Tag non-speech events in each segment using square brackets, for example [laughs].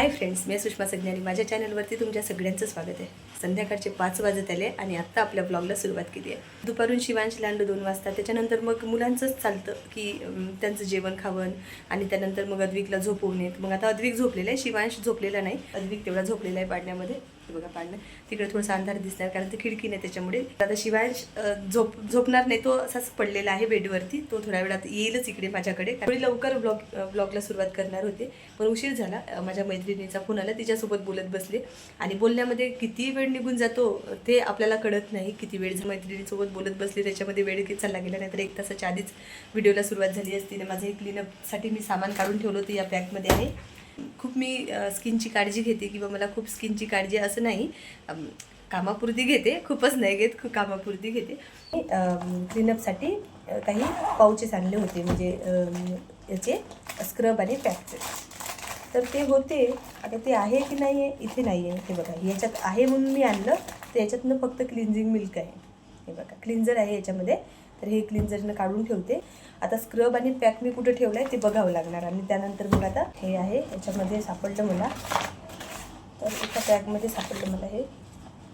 Hi friends मी सुषमा सज्ञानी. माझ्या चॅनलवरती तुमच्या सगळ्यांचं स्वागत आहे. संध्याकाळचे पाच वाजत आले आणि आत्ता आपल्या ब्लॉगला सुरुवात केली आहे. दुपारून शिवांश लांडू दोन वाजता. त्याच्यानंतर मग मुलांचंच चालतं की त्यांचं जेवण खावण आणि त्यानंतर मग अद्विकला झोपवून येत. मग आता अद्विक झोपलेला आहे शिवांश झोपलेला नाही. अद्विक तेवढा झोपलेला आहे पाडण्यामध्ये. हे बघा पाडणं. तिकडे थोडासा अंधार दिसणार कारण ते खिडकी नाही त्याच्यामुळे. आता शिवाय झोप झोपणार नाही तो असाच पडलेला आहे बेडवरती. तो थोड्या वेळात येईलच इकडे माझ्याकडे. थोडी लवकर ब्लॉग ब्लॉगला सुरुवात करणार होते. पण उशीर झाला माझ्या मैत्रिणीचा फोन आला तिच्यासोबत बोलत बसले. आणि बोलण्यामध्ये किती वेळ निघून जातो ते आपल्याला कळत नाही. किती वेळ जर मैत्रिणीसोबत बोलत बसले त्याच्यामध्ये वेळ किती चालला गेला नाही तर एक तासाच्या आधीच व्हिडिओला सुरुवात झाली असती. आणि माझं हे क्लीनअपसाठी मी सामान काढून ठेवलं होतं या पॅकमध्ये आहे. खूप मी स्किनची काळजी घेते किंवा मला खूप स्किनची काळजी असं नाही. कामापुरती घेते खूपच नाही घेत खूप कामापुरती घेते. क्लीनअपसाठी काही पाऊचेस आणले होते म्हणजे याचे स्क्रब आणि पॅकचे. तर ते होते. आता ते आहे की नाही आहे इथे नाही आहे हे बघा याच्यात आहे म्हणून मी आणलं. तर याच्यातनं फक्त क्लिन्झिंग मिल्क आहे. हे बघा क्लिन्झर आहे याच्यामध्ये. तर हे क्लिन्झरनं काढून ठेवते. आता स्क्रब आणि पॅक मी कुठं ठेवलं आहे ते बघावं लागणार. आणि त्यानंतर मग आता हे आहे याच्यामध्ये सापडलं मला. तर एका पॅकमध्ये सापडलं मला हे.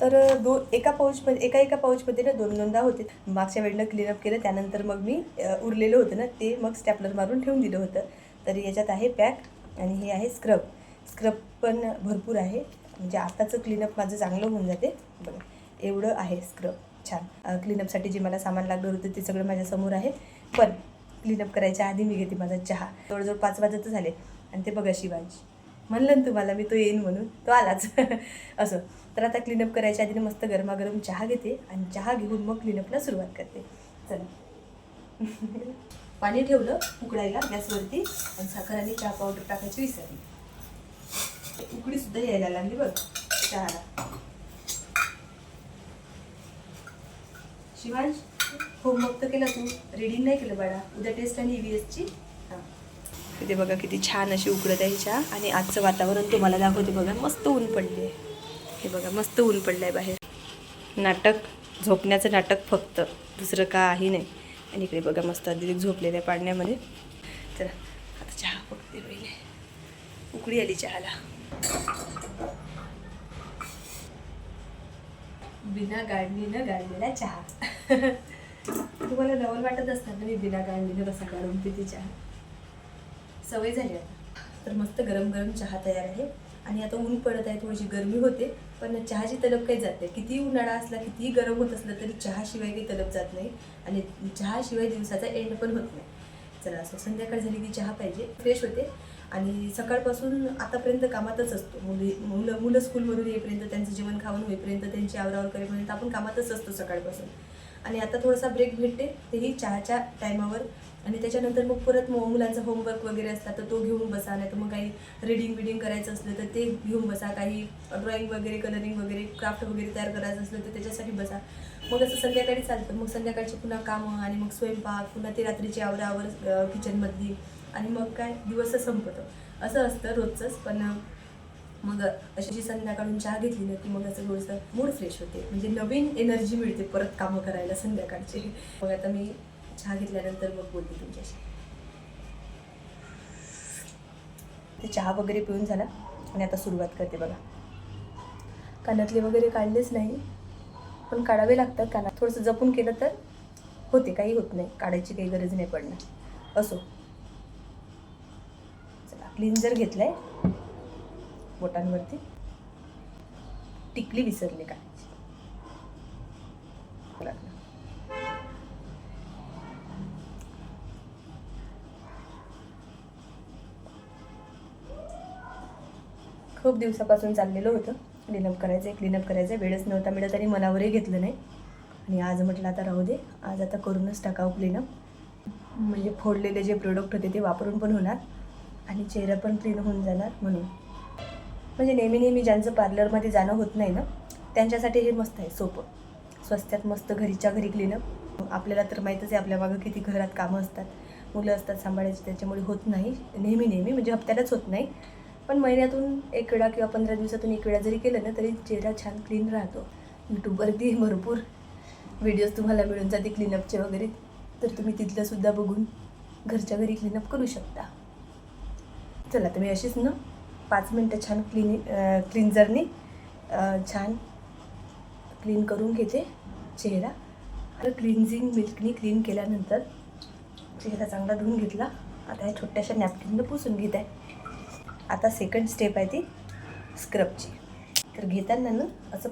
तर दो एका पाऊचमध्ये एका एका पाऊचमध्ये ना दोन दोनदा होते. मागच्या वेळेनं क्लीनअप केलं त्यानंतर मग मी उरलेलं होतं ना ते मग स्टॅपलर मारून ठेवून दिलं होतं. तर याच्यात आहे पॅक आणि हे आहे स्क्रब स्क्रब पण भरपूर आहे. म्हणजे आताचं क्लीनअप माझं चांगलं होऊन जाते. बघा एवढं आहे स्क्रब छान. क्लीनअपसाठी जे मला सामान लागलं होतं ते सगळं माझ्यासमोर आहे. पण क्लीनअप करायच्या आधी मी घेते माझा चहा. जवळजवळ पाच वाजत झाले आणि ते बघा शिवांश. म्हणलं ना तुम्हाला मी तो येईन म्हणून. तो आलाच. [laughs] असं. तर आता क्लीनअप करायच्या आधी ना मस्त गरमागरम चहा घेते आणि चहा घेऊन मग क्लीनअपला सुरुवात करते. चला. [laughs] पाणी ठेवलं उकडायला गॅसवरती आणि साखर आणि चहा पावडर टाकायची विसरली. उकडी सुद्धा यायला लागली बघ चहाला. शिवांश? होमवर्क तर केला तू. रीडिंग नाही केलं बाळा. उद्या टेस्ट आणि ई हां. इथे बघा किती छान अशी उकडत आहे चहा आणि आजचं वातावरण तुम्हाला दाखवते बघा. मस्त ऊन पडले हे बघा मस्त ऊन पडलं आहे बाहेर. नाटक झोपण्याचं नाटक फक्त. दुसरं काही नाही. आणि इकडे बघा मस्त अधिक झोपलेलं आहे पाण्यामध्ये चला आता चहा बघते पहिले. उकडी आली चहाला. बिना गाळणीनं गाळलेला चहा. [laughs] तुम्हाला डबल वाटत असताना ना मी बिना गाळणीनं कसा गाळून पिते चहा सवय झाली आता. तर मस्त गरम गरम चहा तयार आहे. आणि आता ऊन पडत आहे थोडीशी गरमी होते पण चहाची तलब काही जात नाही. कितीही उन्हाळा असला कितीही गरम होत असलं तरी चहाशिवाय काही तलब जात नाही. आणि चहाशिवाय दिवसाचा एंड पण होत नाही. चला असं संध्याकाळ झाली की चहा पाहिजे. फ्रेश होते. आणि सकाळपासून आतापर्यंत कामातच असतो. मुली मुलं मुलं स्कूलमधून येईपर्यंत त्यांचं जेवण खाऊन होईपर्यंत त्यांची आवरावर करेपर्यंत आपण कामातच असतो सकाळपासून. आणि आता थोडासा ब्रेक भेटते. तेही चहाच्या टायमावर आणि त्याच्यानंतर मग परत मग मुलांचा होमवर्क वगैरे असला तर तो घेऊन बसा. नाही तर मग काही रिडिंग बिडिंग करायचं असलं तर ते घेऊन बसा. काही ड्रॉइंग वगैरे कलरिंग वगैरे क्राफ्ट वगैरे तयार करायचं असलं तर त्याच्यासाठी बसा. मग असं संध्याकाळी चालतं. मग संध्याकाळची पुन्हा कामं आणि मग स्वयंपाक पुन्हा ते रात्रीची आवरावर किचनमधली आणि मग काय? दिवस संपतं. असं असतं रोजचंच. पण मग अशी जी संध्याकाळून चहा घेतली ना की मग असं थोडंसं मूड फ्रेश होते. म्हणजे नवीन एनर्जी मिळते परत कामं करायला संध्याकाळची. मग आता मी चहा घेतल्यानंतर मग बोलते तुमच्याशी. ते चहा वगैरे पिऊन झाला. आणि आता सुरुवात करते बघा. कानातले वगैरे काढलेच नाही पण काढावे लागतात कानात. थोडंसं जपून केलं तर होते काही होत नाही. काढायची काही गरज नाही पडणार. असो. चला क्लिन्झर आहे बोटांवरती टिकली विसरली का? खूप दिवसापासून चाललेलं होतं. क्लीनअप करायचं आहे क्लीनअप करायचं आहे वेळच नव्हता मिळत आणि मनावरही घेतलं नाही. आणि आज म्हटलं आता राहू दे. आज आता करूनच टाकावं क्लीनअप म्हणजे फोडलेले जे प्रोडक्ट होते ते वापरून पण होणार आणि चेहरा पण क्लीन होऊन जाणार म्हणून. म्हणजे नेहमी नेहमी ज्यांचं पार्लरमध्ये जाणं होत नाही ना त्यांच्यासाठी हे मस्त आहे सोपं. स्वस्त्यात मस्त घरीच्या घरी क्लिनप आपल्याला तर माहीतच आहे आपल्या मागं किती घरात कामं असतात मुलं असतात सांभाळायची त्याच्यामुळे होत नाही. नेहमी नेहमी म्हणजे हप्त्यालाच होत नाही. पण महिन्यातून एक वेळा किंवा पंधरा दिवसातून एक वेळा जरी केलं ना तरी चेहरा छान क्लीन राहतो. यूट्यूबवरती भरपूर व्हिडिओज तुम्हाला मिळून जाते क्लीनअपचे वगैरे. तर तुम्ही तिथलंसुद्धा बघून घरच्या घरी क्लीनअप करू शकता. चला तर मी अशीच ना? पाच मिनटं छान क्लीन क्लिन्झरनी छान क्लीन करून घेते चेहरा. आता क्लिन्झिंग मिल्कनी क्लीन केल्यानंतर चेहरा चांगला धुवून घेतला. आता ह्या छोट्याशा नॅपकिननं पुसून घेत. आहे आता सेकंड स्टेप आहे ती स्क्रबची तर घेताना ना असं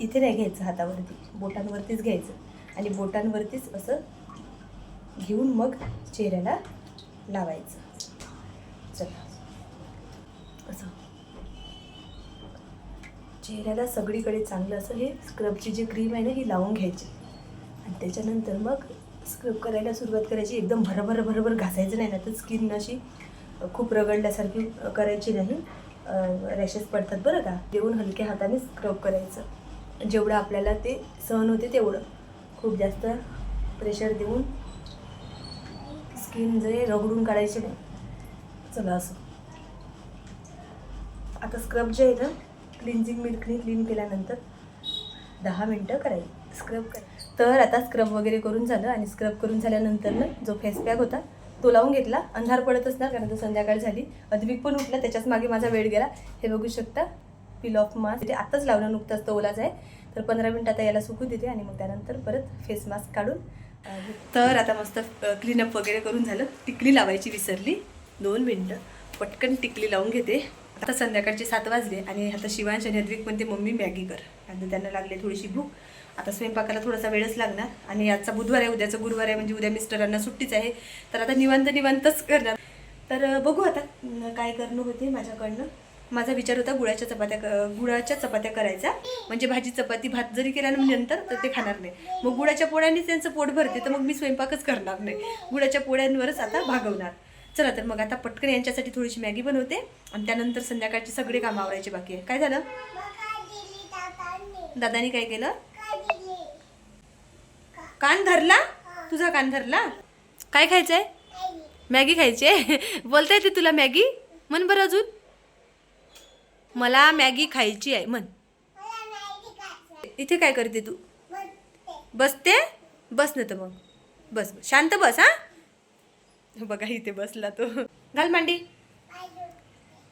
इथे नाही घ्यायचं हातावरती बोटांवरतीच घ्यायचं. आणि बोटांवरतीच असं घेऊन मग चेहऱ्याला लावायचं चला असं चेहऱ्याला सगळीकडे चांगलं असं हे स्क्रबची जी क्रीम आहे ना ही लावून घ्यायची. आणि त्याच्यानंतर मग स्क्रब करायला सुरुवात करायची. एकदम भरभर भरभर घासायचं नाही ना तर स्किन अशी खूप रगडल्यासारखी करायची नाही. रॅशेस पडतात बरं का? देऊन हलक्या हाताने स्क्रब करायचं. जेवढं आपल्याला ते सहन होते तेवढं. खूप जास्त प्रेशर देऊन स्किन जे रगडून काढायचे नाही. चला असं. आता स्क्रब जे आहे ना क्लिन्झिंग मिल्कनी क्लीन केल्यानंतर दहा मिनटं करायची. स्क्रब करायची तर आता स्क्रब वगैरे करून झालं आणि स्क्रब करून झाल्यानंतर ना जो फेस पॅक होता तो लावून घेतला. अंधार पडत असणार कारण तो संध्याकाळ झाली. अद्विक पण उठला त्याच्याच मागे माझा वेळ गेला. हे बघू शकता पिल ऑफ मास्क ते आत्ताच लावलं नुकताच तो ओलाच आहे. तर पंधरा मिनटं आता याला सुकू देते आणि मग त्यानंतर परत फेस मास्क काढून तर आता मस्त क्लीनअप वगैरे करून झालं. टिकली लावायची विसरली. दोन मिनटं. पटकन टिकली लावून घेते. आता संध्याकाळचे सात वाजले आणि आता शिवांश आणि हद्विक म्हणते मम्मी मॅगी कर. आणि त्यांना लागले थोडीशी भूक. आता स्वयंपाकाला थोडासा वेळच लागणार. आणि आजचा बुधवार आहे उद्याचा गुरुवार आहे म्हणजे उद्या मिस्टरांना सुट्टीच आहे. तर आता निवांत निवांतच करणार. तर बघू आता काय करणं होते माझ्याकडनं. माझा विचार होता गुळाच्या चपात्या गुळाच्या चपात्या करायचा. म्हणजे भाजी चपाती भात जरी केला ना नंतर तर ते खाणार नाही. मग गुळाच्या पोळ्यांनीच त्यांचं पोट भरते तर मग मी स्वयंपाकच करणार नाही. गुळाच्या पोळ्यांवरच आता भागवणार. चला तर मग आता पटकन यांच्यासाठी थोडीशी मॅगी बनवते. आणि त्यानंतर संध्याकाळची सगळे काम आवरायचे बाकी आहे. काय झालं? दादानी काय केलं? कान धरला? तुझा कान धरला? काय खायचंय? मॅगी खायची आहे [laughs] बोलता येते तुला मॅगी? म्हण बरं अजून. मला मॅगी खायची आहे. म्हण. इथे काय करते तू? बसते? बस ना तर मग. बस शांत बस हां? बघा इथे बसला तो. घाल मांडी.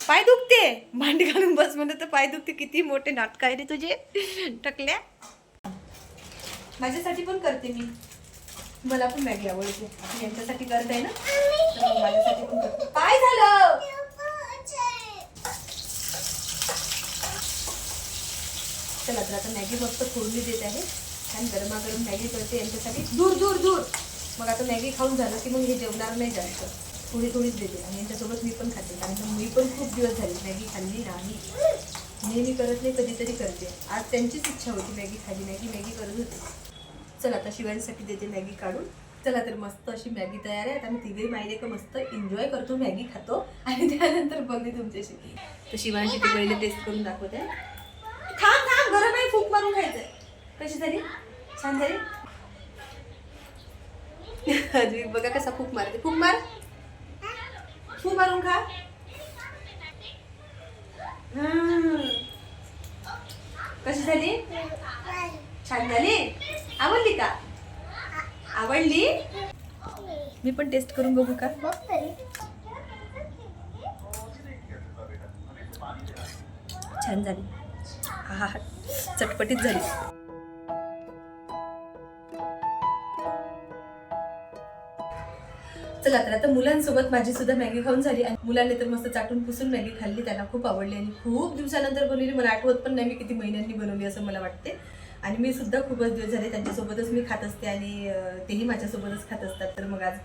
पाय दुखते. मांडी घालून बस म्हणत तर पाय दुखते. किती मोठे नाटक आहे रे तुझे. टकल्या माझ्यासाठी पण करते मी. मला पण मॅगी आवडते. मी यांच्यासाठी करते ना. तर माझ्यासाठी पण करते. काय झालं. चला तर आता मॅगी फक्त फोडणी देत आहे. आणि गरमागरम मॅगी करते यांच्यासाठी. दूर दूर दूर. मग आता मॅगी खाऊन झालं की मग हे जेवणार नाही जास्त. थोडी थोडीच देते आणि यांच्यासोबत मी पण खाते. कारण मी पण खूप दिवस झाले मॅगी खाल्ली नाही. नेहमी करत नाही कधीतरी करते. आज त्यांचीच इच्छा होती मॅगी खाली मॅगी मॅगी करत होते. चला आता शिवायसाठी देते मॅगी काढून. चला तर मस्त अशी मॅगी तयार आहे. आता मी तिघे माहिती का मस्त एन्जॉय करतो मॅगी खातो. आणि त्यानंतर बघते तुमच्याशी. तर शिवांशी ती पहिले टेस्ट करून दाखवते. थांब थांब. गरम आहे फूक मारून खायचं कशी झाली? छान झाली? अजून बघा कसा फूक मारते. फूक मार. फूक मारून खा. कशी झाली? छान झाली? आवडली का? आवडली? मी पण टेस्ट करून बघू का? छान झाली. हा हा चटपटीत झाली. चला तर आता मुलांसोबत माझी सुद्धा मॅगी खाऊन झाली आणि मुलांनी तर मस्त चाटून पुसून मॅगी खाल्ली त्यांना खूप आवडली आणि खूप दिवसानंतर बनवली. मला आठवत पण नाही मी किती महिन्यांनी बनवली असं मला वाटते. आणि मी सुद्धा खूपच दिवस झाले त्यांच्यासोबतच मी खात असते आणि तेही माझ्यासोबतच खात असतात. तर मग आज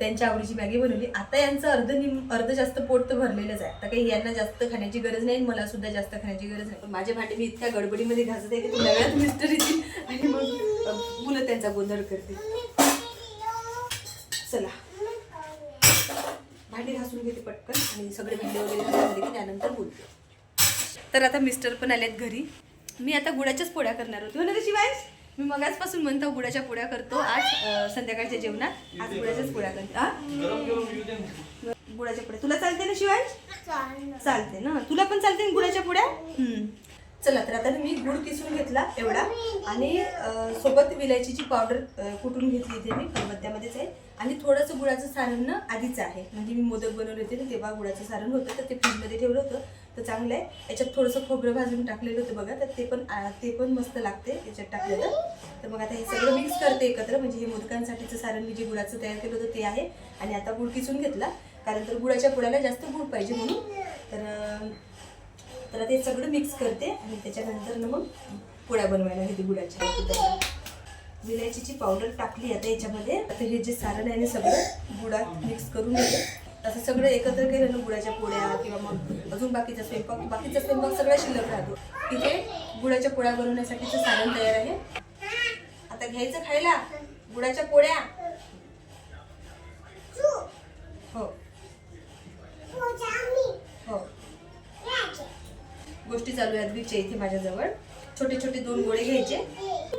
त्यांच्या आवडीची मॅगी बनवली. आता यांचं अर्ध निम अर्ध जास्त पोट तर भरलेलंच आहे. आता काही यांना जास्त खाण्याची गरज नाही आणि मला सुद्धा जास्त खाण्याची गरज नाही. पण माझे भांडे मी इतक्या गडबडीमध्ये घासत आहे की नव्यात मिस्टर येतील आणि मग मुलं त्यांचा गोंधळ करतील. चला. भांडी घासून घेते पटकन आणि सगळे भांडे वगैरे घासून घेते त्यानंतर बोलते. तर आता मिस्टर पण आलेत घरी. मी आता गुळाच्याच पोळ्या करणार होते. हो ना रे शिवायश मी मगाचपासून म्हणतो गुळाच्या पोळ्या करतो. आज संध्याकाळच्या जेवणात. आज गुळाच्याच पोळ्या करते. आ? गुळाच्या पोळ्या. तुला चालते ना शिवायश चालते ना. तुला पण चालते ना गुळाच्या पोळ्या? हम्म. चला तर आता मी गुळ किसून घेतला एवढा. आणि सोबत सोबत विलायचीची पावडर कुठून कुटून घेतली इथे मी खलबत्त्यामध्येच आहे. आणि थोडंसं गुळाचं सारण आधीच आहे. म्हणजे मी मोदक बनवले होते ना तेव्हा गुळाचं सारण होतं तर ते फ्रीजमध्ये ठेवलं होतं. तर चांगलं आहे याच्यात थोडंसं खोबरं भाजून टाकलेलं होतं बघा तर ते पण आ, ते पण मस्त लागते याच्यात टाकलेलं तर मग आता हे सगळं मिक्स करते एकत्र. म्हणजे हे मोदकांसाठीचं सारण मी जे गुळाचं तयार केलं होतं ते आहे. आणि आता गुळ किसून घेतला. कारण तर गुळाच्या पोळ्याला जास्त गुळ पाहिजे म्हणून. तर तर ते सगळं मिक्स करते आणि त्याच्यानंतर ना मग पोळ्या बनवायला घेते गुळाच्या विलायचीची पावडर टाकली आता याच्यामध्ये. आता हे जे सारण आहे ना सगळं गुळात मिक्स करून घेते. असं सगळं एकत्र केलं ना गुळाच्या पोळ्या किंवा मग अजून बाकीचा स्वयंपाक बाकीचा स्वयंपाक सगळा शिल्लक राहतो. तिथे गुळाच्या पोळ्या बनवण्यासाठीचं सारण तयार आहे. आता घ्यायचं खायला गुळाच्या पोळ्या हो. गोष्टी चालू आहेत बीच्या इथे माझ्याजवळ. छोटे छोटे दोन गोळे घ्यायचे.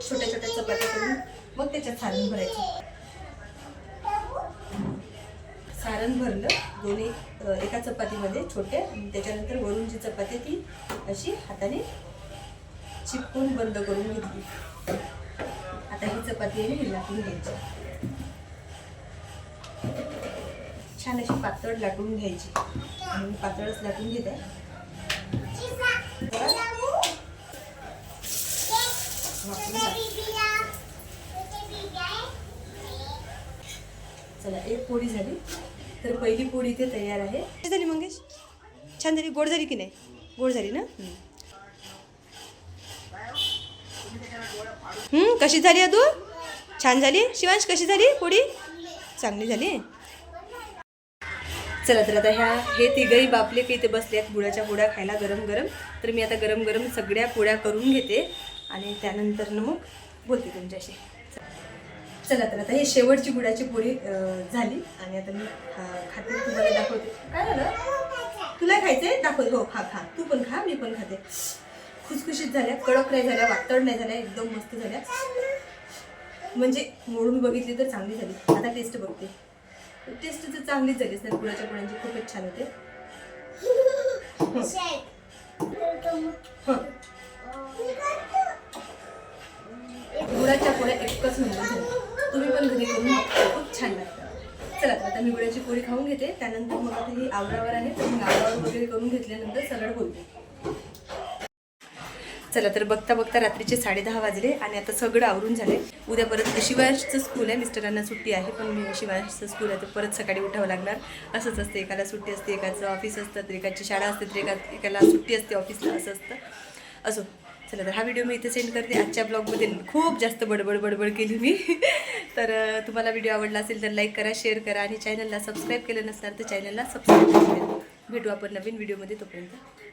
छोट्या छोट्या चपात्या करून मग त्याच्यात सारण भरायचं. सारण भरलं. दोन्ही एका चपातीमध्ये छोटे. त्याच्यानंतर वरून जी चपाती ती अशी हाताने चिपकून बंद करून घेतली. आता ही चपाती आणि लाटून घ्यायची. छान अशी पातळ लाटून घ्यायची. आणि पातळच लाटून घेत. आहे चला एक पोळी झाली. तर पहिली पोळी इथे तयार आहे. झाली मंगेश? छान झाली. गोड झाली की नाही? गोड झाली ना? कशी झाली तू छान झाली. शिवांश कशी झाली पोळी? चांगली झाली. चला तर आता ह्या हे तिघही बापले की इथे बसले आहेत. गुळाच्या पोळ्या खायला गरम गरम. तर मी आता गरम गरम सगळ्या पोळ्या करून घेते आणि त्यानंतर मग बोलते तुमच्याशी. चला तर आता हे शेवटची गुळाची पोळी झाली. आणि आता मी खाते तुम्हाला दाखवते. काय झालं? तुला खायचंय? दाखव हो खा खा. तू पण खा मी पण खाते. खुसखुशीत झाल्या कडक नाही झाल्या वातड नाही झाल्या एकदम मस्त झाल्या. म्हणजे मोडून बघितली तर चांगली झाली. आता टेस्ट बघते. टेस्ट तर चांगलीच झाली गुळाच्या पोळ्यांची खूपच छान होते. हं. गुळाच्या पोळ्या एकच नंबर झाल्या तुम्ही पण घरी करून. खूप छान लागतात. चला आता मी गुळाची पोळी खाऊन घेते. त्यानंतर मग आता ही आवरावर आहे. तर मग आवरावर वगैरे करून घेतल्यानंतर सरळ बोलते. चला तर बघता बघता रात्रीचे साडे दहा वाजले आणि आता सगळं आवरून झाले उद्या परत शिवांशचं स्कूल आहे. मिस्टरांना सुट्टी आहे पण मी शिवांशचं स्कूल आहे तर परत सकाळी उठावं लागणार. असंच असते. एकाला सुट्टी असते एकाचं ऑफिस असतं तर एकाची शाळा असते तर एका एकाला सुट्टी असते ऑफिसला असं असतं. असो. चला तर हा व्हिडिओ मी इथे सेंड करते. आजच्या ब्लॉगमध्ये खूप जास्त बडबड बडबड केली मी. [laughs] तर तुम्हाला व्हिडिओ आवडला असेल तर लाईक करा शेअर करा आणि चॅनलला सबस्क्राईब केलं नसणार तर चॅनलला सबस्क्राईब करा भेटू आपण नवीन व्हिडिओमध्ये तोपर्यंत.